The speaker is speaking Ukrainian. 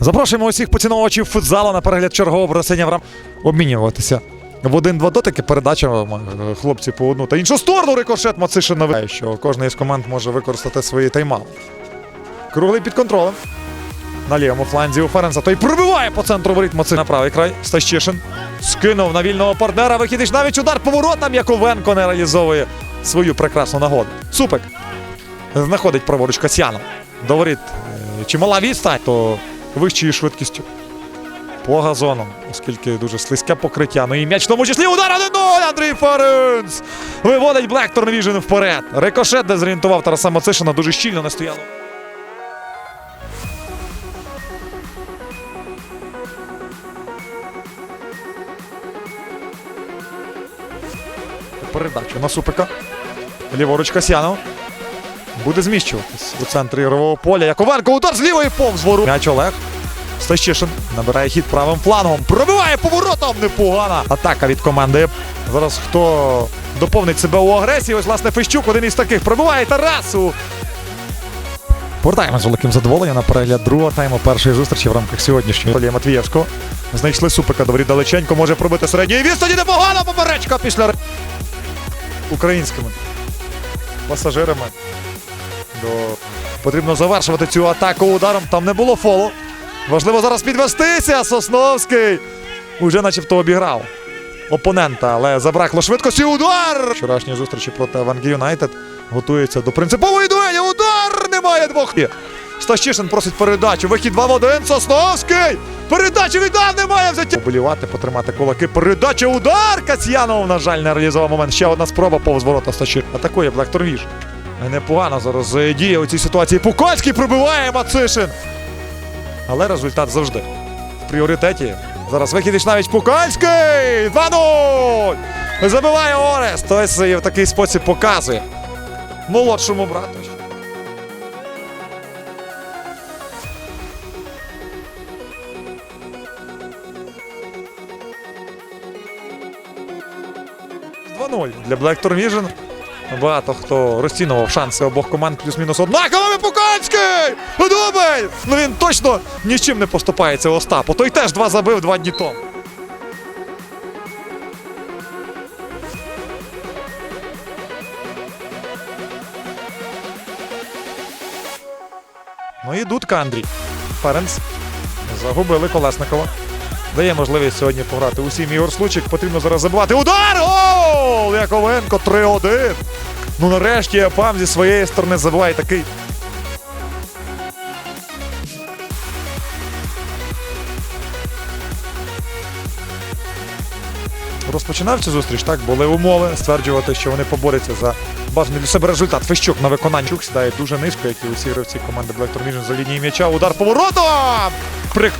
Запрошуємо усіх поціновувачів футзалу на перегляд чергового бросення в рам... обмінюватися. В один-два дотики передача е, хлопці по одну та іншу сторону рикошет Мацишин навеє, що кожна із команд може використати свої тайм-аут. Круглий під контролем. На лівому фланзі у Ференса. Той пробиває по центру воріт Мацишин на правий край. Стащишин. Скинув на вільного партнера. Вихідиш навіть удар поворотом. Яковенко не реалізовує свою прекрасну нагоду. Супик. Знаходить праворуч Касьянов. До воріт. е, Чимала відстань, то вищою швидкістю. По газону, оскільки дуже слизьке покриття. Ну і м'яч в тому числі удар 1-0! Андрій Ференц! Виводить Blackthorn Vision вперед. Рикошет дезорієнтував Тараса Мацишина, дуже щільно не стояло. Передачу на Супика. Ліворуч Касьянов. Буде зміщуватись у центрі ігрового поля. Яковенко удар з лівої повз вору. М'яч Олег. Стащишин набирає хід правим флангом. Пробиває поворотом. Непогана атака від команди. Зараз хто доповнить себе у агресії? Ось, власне, Фещук, один із таких. Пробиває Тарасу. Повертаємо з великим задоволенням на перегляд другого тайму першої зустрічі в рамках сьогоднішньої Олія Матвієвського. Знайшли супика доволі далеченько, може пробити середньої відстані. Непогана поперечка після українськими пасажирами. До... Потрібно завершувати цю атаку ударом. Там не було фолу. Важливо зараз підвестися. Сосновський уже начебто обіграв опонента, але забракло швидкості. Удар! Вчорашньої зустрічі проти Вангі Юнайтед готується до принципової дуелі. Удар! Немає двох. Стащишин просить передачу. Вихід 2 в 1. Сосновський! Передачу віддав, немає взяття. Поболівати, потримати кулаки. Передача, удар! Касьянов, на жаль, не реалізував момент. Ще одна спроба повз ворота Стащишин. Атакує Блектор Віж. Непогано зараз е, діє у цій ситуації. Пукольський пробиває Мацишин. Але результат завжди в пріоритеті. Зараз вихід навіть Пукальський! 2-0! Забиває Орест. Ось і в такий спосіб показує молодшому брату. – 2-0 для Black Vision. Багато хто розцінував шанси обох команд плюс-мінус однаковими. Пуканський! Дубль! Ну він точно ні з чим не поступається Остапу. Той теж два забив два дні тому. Ну і дудка Андрій. Ференц. Загубили Колесникова. Дає можливість сьогодні пограти усім Ігор Случик. Потрібно зараз забивати. Удар! Гол! Яковенко 3-1. Ну нарешті Апам зі своєї сторони забиває такий. Розпочинав цю зустріч, так були умови стверджувати, що вони поборються за бажаний для себе результат. Фещук на виконанні Чук сідає дуже низько, як і усі гравці команди Black Vision за лінії м'яча. Удар поворотом! Прик...